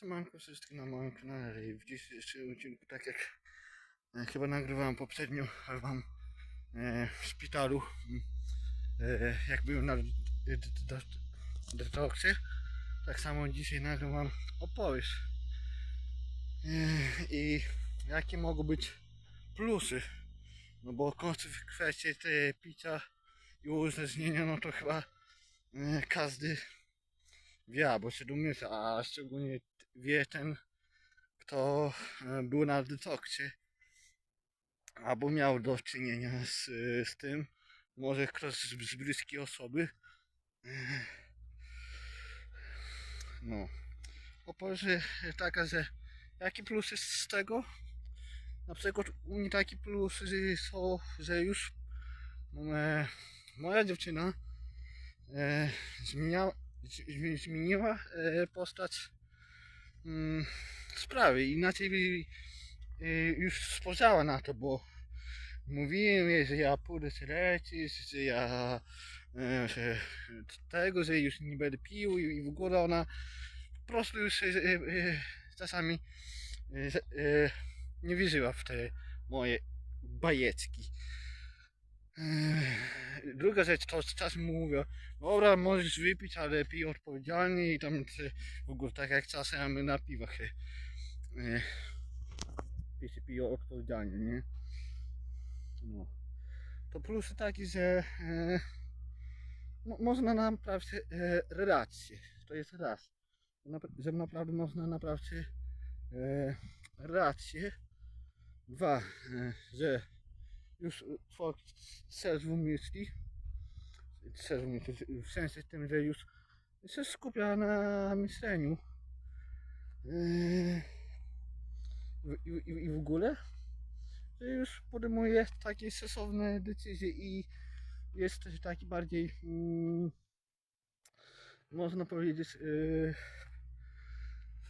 Siemanko wszystkim na moim kanale i w dzisiejszym odcinku, tak jak e, chyba nagrywałem poprzednio wam e, w szpitalu, e, jak byłem na detoksie, tak samo dzisiaj nagrywam opowieść. E, i jakie mogą być plusy, no bo kwestie te picia i uzależnienia, no to chyba e, każdy wie, albo się domyśla, a szczególnie wie ten, kto e, był na detoksie, albo miał do czynienia z, z tym, może ktoś z, z bliskiej osoby. No. Opowieść taka, że jaki plus jest z tego? Na przykład u mnie taki plus są, że już e, moja dziewczyna e, zmieniła e, postać mm, sprawy. Inaczej e, już spojrzała na to, bo mówiłem jej, że ja pójdę się że ja e, że tego, że już nie będę pił i, w ogóle ona po prostu już e, e, czasami nie wierzyła w te moje bajecki. Druga rzecz, to czasem mówię, dobra, możesz wypić, ale pij odpowiedzialnie i tam w ogóle tak jak czasem na piwach pije się pije odpowiedzialnie, nie? No. To plusy takie, że e, mo, można naprawić e, relacje, to jest raz, że naprawdę można naprawić e, relacje. Dwa, e, że już trzeźwo myśli, trzeźwo myśli, w sensie tym, że już się skupia na myśleniu. Yy, i, i, i w ogóle, że już podejmuje takie sensowne decyzje i jest taki bardziej, mm, można powiedzieć, yy,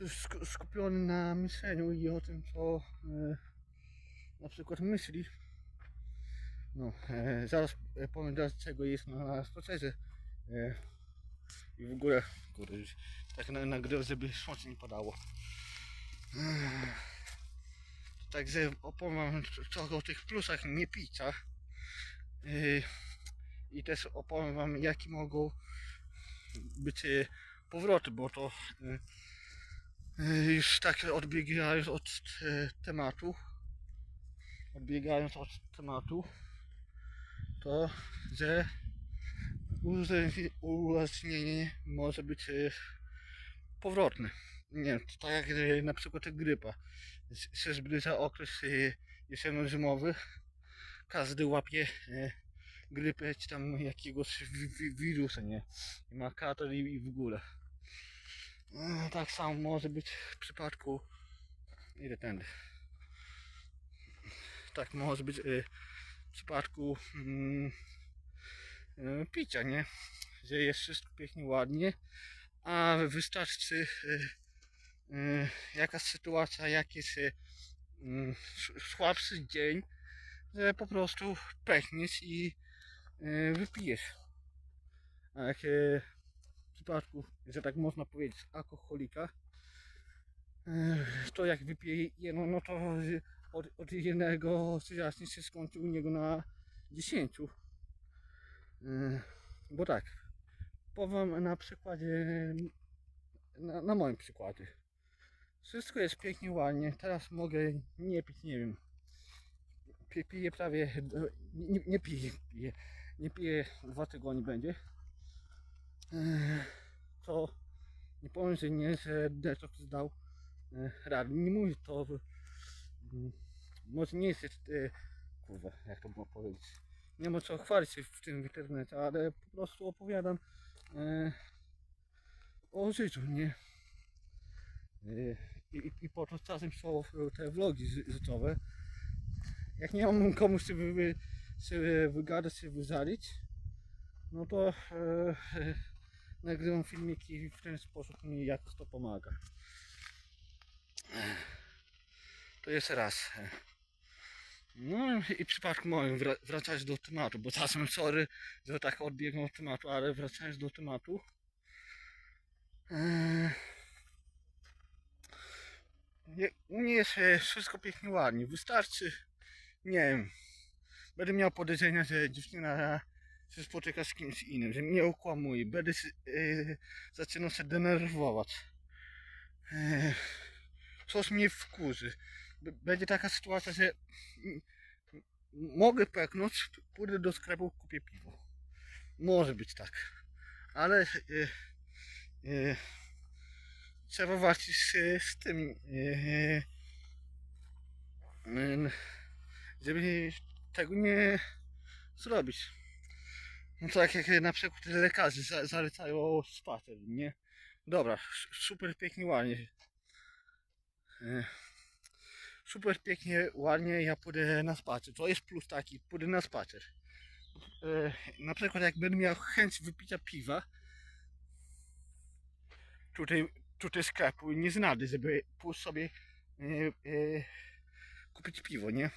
sk- skupiony na myśleniu i o tym, co yy, na przykład myśli. No, e, zaraz e, powiem dlaczego jest na spacerze. E, I w ogóle, kurde, tak na, nagrał, żeby słońce nie padało. Ech. Także opowiem trochę o tych plusach nie picia. E, I też opowiem wam jakie mogą być e, powroty, bo to e, e, już tak odbiegając od e, tematu. Odbiegając od tematu to, że uzależni- uzależnienie może być e, powrotne. Nie tak jak e, na przykład grypa. Się zbliża okres e, jesienno-zimowy. Każdy łapie grypę czy tam jakiegoś wi- wi- wirusa, nie? I ma katar i, w. E, Tak samo może być w przypadku ile tędy. Tak może być przypadku mm, e, picia, nie? Że jest wszystko pięknie, ładnie, a wystarczy e, e, jakaś sytuacja, jakiś mm, s- słabszy dzień, że po prostu pechniesz i e, wypijesz. A jak e, w przypadku, że tak można powiedzieć, alkoholika, e, to jak wypije jedno, no to od, od jednego przyjaźni się skończy u niego na 10. Yy, Bo tak, powiem na przykładzie, na, na moim przykładzie. Wszystko jest pięknie, ładnie. Teraz mogę nie pić, nie wiem. Pi- Piję prawie, nie, nie piję, piję, nie piję dwa tygodnie będzie. Yy, To nie powiem, że nie, że detoks dał yy, radę. Nie mówię to, może nie jest, yy, kurwa, jak to można powiedzieć nie ma co chwalić się w tym internecie, ale po prostu opowiadam e, o życiu, nie? E, i, I po to czasem są te vlogi ży- życiowe. Jak nie mam komuś się, wy, się wygadać, się wyżalić, no to e, e, nagrywam filmiki w ten sposób mi jakoś to pomaga. To jest raz. No i przypadku moim, wra- wracając do tematu, bo czasem sorry, że tak odbiegam od tematu, ale wracając do tematu. Eee, je- u mnie jest e, wszystko pięknie ładnie. Wystarczy, nie wiem, będę miał podejrzenia, że dziewczyna się spotyka z kimś innym, że mnie okłamuje, będę się, e, zaczynał się denerwować. E, coś mnie wkurzy. Będzie taka sytuacja, że mogę peknąć, pójdę do sklepu, kupię piwo. Może być tak. Ale e, e, trzeba walczyć z, z tym, e, żeby tego nie zrobić. No tak jak na przykład lekarze za, zalecają spacer, nie? Dobra, super pięknie, ładnie. Super pięknie, ładnie, ja pójdę na spacer. To jest plus taki, pójdę na spacer. E, Na przykład jak będę miał chęć wypicia piwa, tutaj, tutaj sklepu nie znajdę, żeby pójść sobie e, e, kupić piwo, nie?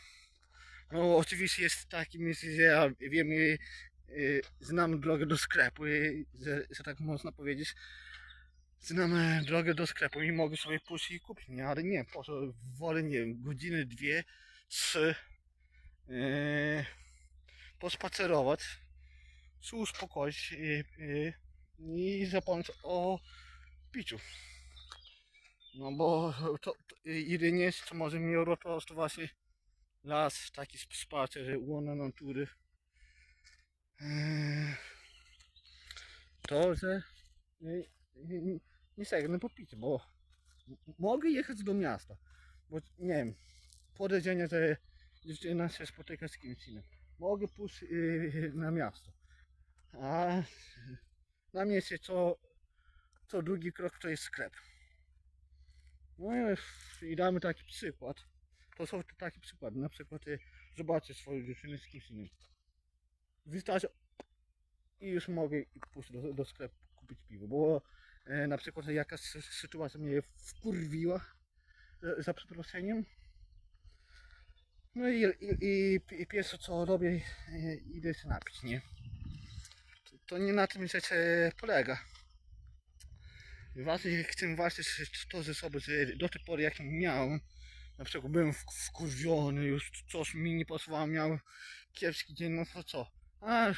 No oczywiście jest taki myśl, że ja wiem, e, znam drogę do sklepu, e, że, że tak można powiedzieć. Znam e, drogę do sklepu i mogę sobie pójść i kupić, nie? Ale nie, po wolę, nie wiem, godziny, dwie, trzy e, pospacerować, uspokoić e, e, i zapomnieć o piciu. No bo to, to jedynie co może mnie uratować to właśnie las, taki spacer, łona natury. To, że nie, sięgnę po picie, bo mogę jechać do miasta, bo nie wiem, podejrzenie, że dziewczyna się spotyka z kimś innym. Mogę pójść yy, na miasto, a na mieście co, co drugi krok to jest sklep. No i- damy taki przykład. To są takie przykłady. Na przykład y, zobaczę swoją dziewczynę z kimś innym. Wystarczy i już mogę pójść do, do sklepu kupić piwo, bo na przykład jakaś sy- sytuacja mnie wkurwiła e, za przeproszeniem. No i, i, i, pierwsze co robię, e, idę się napić, nie? To, nie na tym rzecz e, polega. Ważne, chcę walczyć to ze sobą, że do tej pory jak miałem, na przykład byłem wkurwiony, już coś mi nie pasowało, miałem kiepski dzień, no to co? A,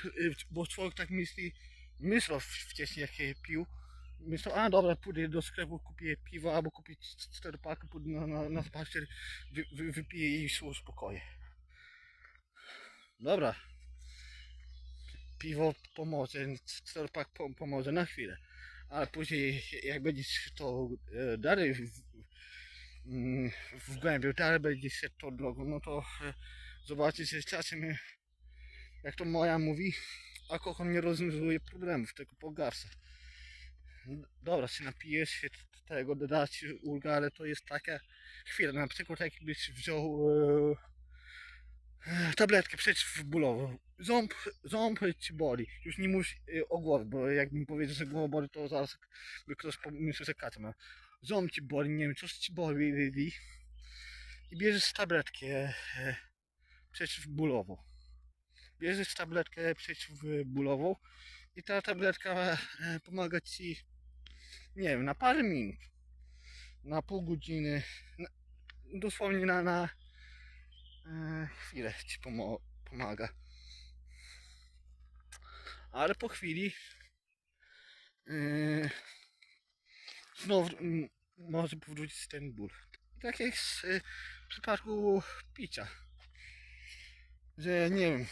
bo człowiek tak myśli, myślał wcześniej jak pił, myślał, a dobra, pójdę do sklepu, kupię piwo albo kupię c- cztery paki, pójdę na, na, na spacer, wy, wy, wypiję i się uspokoję. Dobra. Piwo pomoże, cztery pak po, pomoże na chwilę, ale później jak będziesz to e, dalej w, mm, wgłębił, dalej będziesz szedł tą drogą, no to e, zobaczysz, że czasem, e, jak to moja mówi, alkohol nie rozwiązuje problemów, tylko pogarsza. N- Dobra, się napijesz się tego, dodać ulgę, ale to jest taka chwila, na przykład jakbyś wziął e, e, tabletkę przeciwbólową, ząb, ząb ci boli, już nie mówisz e, o głowie, bo jak mi że głowa boli, to zaraz by ktoś pomyślał, że kaca ma. Ząb ci boli, nie wiem, coś ci boli i, i bierzesz tabletkę e, przeciwbólową. Bierzesz tabletkę przeciwbólową i ta tabletka e, pomaga ci, nie wiem, na parę minut, na pół godziny, na, dosłownie na, na e, chwilę ci pomaga. Ale po chwili e, znowu może powrócić ten ból. Tak jak z, e, w przypadku picia. Że nie wiem,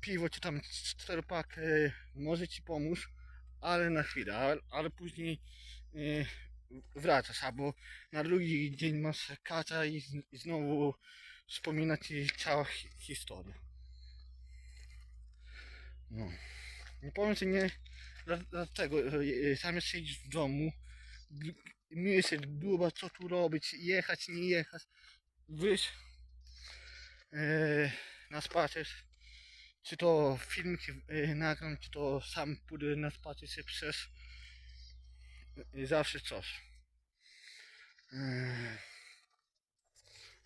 piwo czy tam cztery pak e, może ci pomóc, ale na chwilę, ale, ale później wracasz, albo na drugi dzień masz kaca i, z, i znowu wspomina ci cała hi, historia. No. Nie powiem, że nie dla- dlatego, że e, zamiast siedzieć w domu, myśleć, duba, co tu robić, jechać, nie jechać, wyjść e, na spacer, czy to filmiki e, nagram, czy to sam pójdę na spacer się przez e, zawsze coś.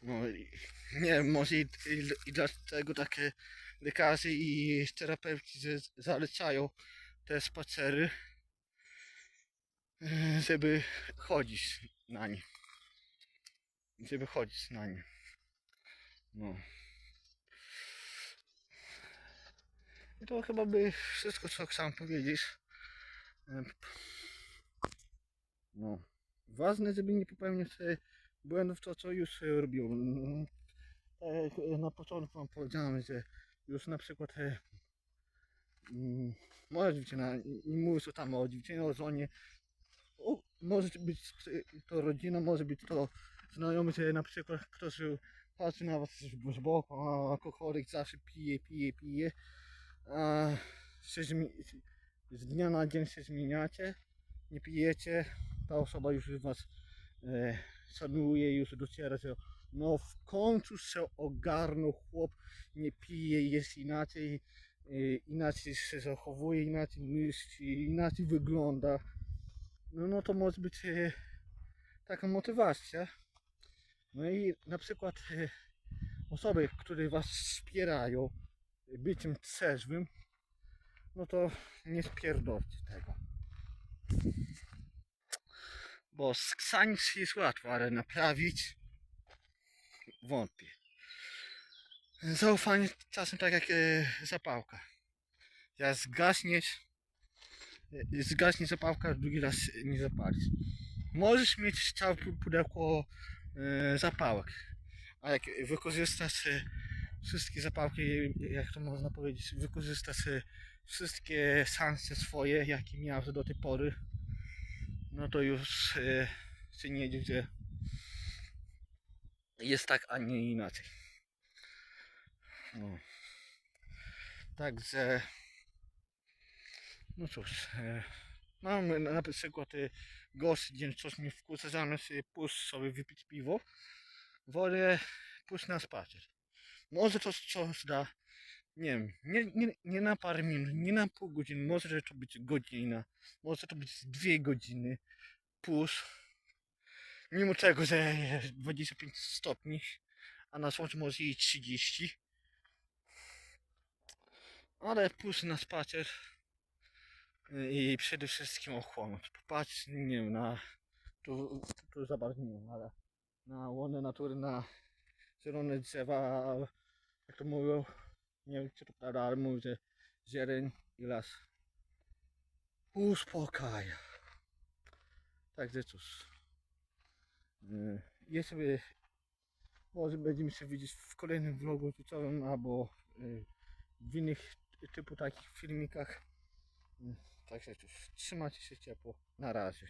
No, i- nie wiem, może i, i, i dlatego takie lekarze i terapeuci zalecają te spacery, żeby chodzić na nie. żeby chodzić na nie. No. I to chyba by wszystko, co chciałem powiedzieć. E, No. Ważne, żeby nie popełniać e, błędów, to co już e, robiłem. No, Tak jak e, na początku wam powiedziałem, że już na przykład e, mm, moja dziewczyna, i mówię co tam o dziewczynie, o żonie, o, może być to rodzina, może być to znajomy, że na przykład ktoś patrzy na was z boku, a alkoholik zawsze pije, pije, pije, a się z dnia na dzień się zmieniacie, nie pijecie, ta osoba już was e, szanuje, już dociera, że no w końcu się ogarnął chłop, nie pije, jest inaczej, e, inaczej się zachowuje, inaczej myśli, inaczej wygląda. No, no to może być e, taka motywacja. No i na przykład e, osoby, które was wspierają byciem trzeźwym, no to nie spierdolcie tego. Bo sksańc jest łatwo, ale naprawić wątpię. Zaufanie czasem tak jak e, zapałka. Jak zgaśniesz, e, zgaśnie zapałka, drugi raz nie zapalisz. Możesz mieć całe pu- pudełko e, zapałek, a jak wykorzystasz e, wszystkie zapałki, jak to można powiedzieć, wykorzystasz e, wszystkie szanse swoje, jakie miałeś do tej pory, no to już e, się nie dziw, że jest tak, a nie inaczej. No. Także, no cóż, e, mamy na przykład e, gorszy dzień, coś mi wkurza, zamiast e, pójść sobie wypić piwo, wolę pójść na spacer. Może to coś da, nie wiem, nie, nie, nie na parę minut, nie na pół godziny, może to być godzina, może to być dwie godziny, plus, mimo tego, że jest 25 stopni, a na słońcu może i 30, ale pójść na spacer y, i przede wszystkim ochłonąć, popatrzeć, nie wiem, na, tu, tu za bardzo nie wiem, ale na łonę natury, na zielone drzewa, jak to mówią, nie wiem czy to prawda, ale że zieleń i las uspokaja. Także cóż, ja sobie, może będziemy się widzieć w kolejnym vlogu YouTube'owym albo yy, w innych typu takich filmikach. Yy, Także cóż, trzymajcie się ciepło, na razie.